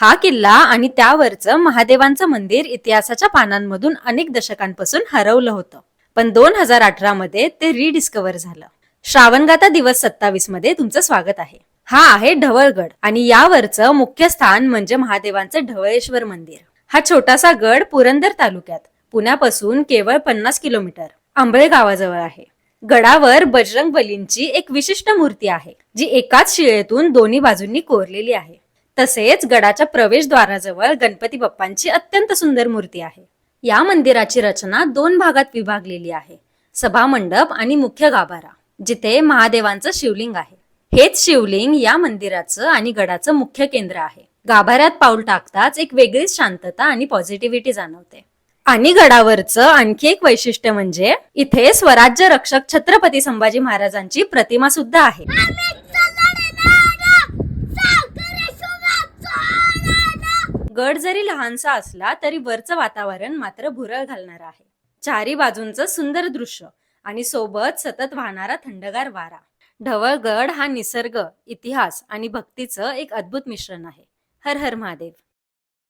हा किल्ला आणि त्यावरचं महादेवांचं मंदिर इतिहासाच्या पानांमधून अनेक दशकांपासून हरवलं होतं. पण दोन हजार अठरा मध्ये ते रिडिस्कवर झालं. श्रावणगाथा दिवस सत्तावीसमध्ये तुमचं स्वागत आहे. हा आहे ढवळगड आणि यावरचं मुख्य स्थान म्हणजे महादेवांचं ढवळेश्वर मंदिर. हा छोटासा गड पुरंदर तालुक्यात पुण्यापासून केवळ पन्नास किलोमीटर आंबळे गावाजवळ आहे. गडावर बजरंग बलींची एक विशिष्ट मूर्ती आहे जी एकाच शिळेतून दोन्ही बाजूंनी कोरलेली आहे. तसेच गडाच्या प्रवेशद्वाराजवळ गणपती बाप्पांची अत्यंत सुंदर मूर्ती आहे. या मंदिराची रचना दोन भागात विभागलेली आहे. सभामंडप आणि मुख्य गाभारा जिथे महादेवांचं शिवलिंग आहे. हेच शिवलिंग या मंदिराचं आणि गडाचं मुख्य केंद्र आहे. गाभाऱ्यात पाऊल टाकताच एक वेगळीच शांतता आणि पॉझिटिव्हिटी जाणवते. आणि गडावरचं आणखी एक वैशिष्ट्य म्हणजे इथे स्वराज्य रक्षक छत्रपती संभाजी महाराजांची प्रतिमा सुद्धा आहे. गड जरी लहानसा असला तरी वरचं वातावरण मात्र भुरळ घालणार आहे. चारी बाजूंचं सुंदर दृश्य आणि सोबत सतत वाहणारा थंडगार वारा. ढवळगड हा निसर्ग इतिहास आणि भक्तीचं एक अद्भुत मिश्रण आहे. हर हर महादेव.